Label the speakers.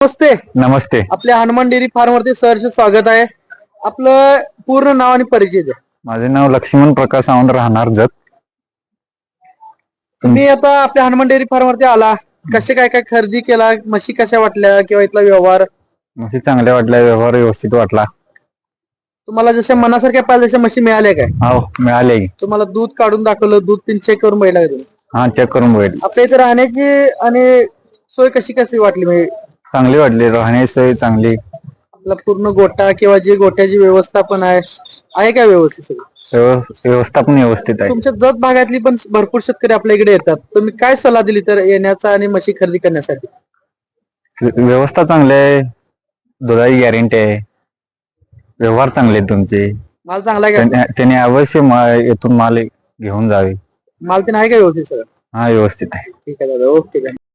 Speaker 1: नमस्ते.
Speaker 2: नमस्ते.
Speaker 1: आपल्या Hanuman dairy form वरती सहर्ष स्वागत आहे. आपलं पूर्ण नाव आणि परिचय द्या.
Speaker 2: माझे नाव लक्ष्मण प्रकाश सावंत राहणार जत.
Speaker 1: तुम्ही आता आपल्या हनुमान डेअरी फार्म वरती आला. कसे काय काय खरेदी केला? म्हशी कशा वाटल्या? किंवा इथला व्यवहार?
Speaker 2: म्हशी चांगल्या वाटल्या व्यवहार व्यवस्थित वाटला.
Speaker 1: तुम्हाला जशा मनासारख्या पाहिजे तशा म्हशी मिळाल्या काय?
Speaker 2: हो मिळाले
Speaker 1: तुम्हाला दूध काढून दाखवलं दूध तीन चेक करून बैला
Speaker 2: हा चेक करून बघितलं.
Speaker 1: आपल्या इथे राहण्याची आणि सोय कशी कशी वाटली? म्हणजे
Speaker 2: चांगली वाटली राहण्याची सोय चांगली.
Speaker 1: आपला पूर्ण गोठा किंवा जी गोठ्याची व्यवस्थापन आहे आहे काय व्यवस्थित सगळं?
Speaker 2: व्यव- व्यवस्थापन व्यवस्थित आहे.
Speaker 1: तुमच्या जत भागातली पण भरपूर शेतकरी आपल्या इकडे येतात. तुम्ही काय सल्ला दिली तर येण्याचा आणि म्हशी खरेदी करण्यासाठी?
Speaker 2: व्य- व्यवस्था चांगली आहे. दुधाची गॅरंटी आहे. व्यवहार चांगले आहेत तुमचे.
Speaker 1: माल चांगला आहे का?
Speaker 2: त्याने त्याने अवश्य मा- येथून माल घेऊन जावे.
Speaker 1: माल ते आहे का व्यवस्थित सगळं?
Speaker 2: हा व्यवस्थित आहे.
Speaker 1: ठीक आहे दादा. ओके.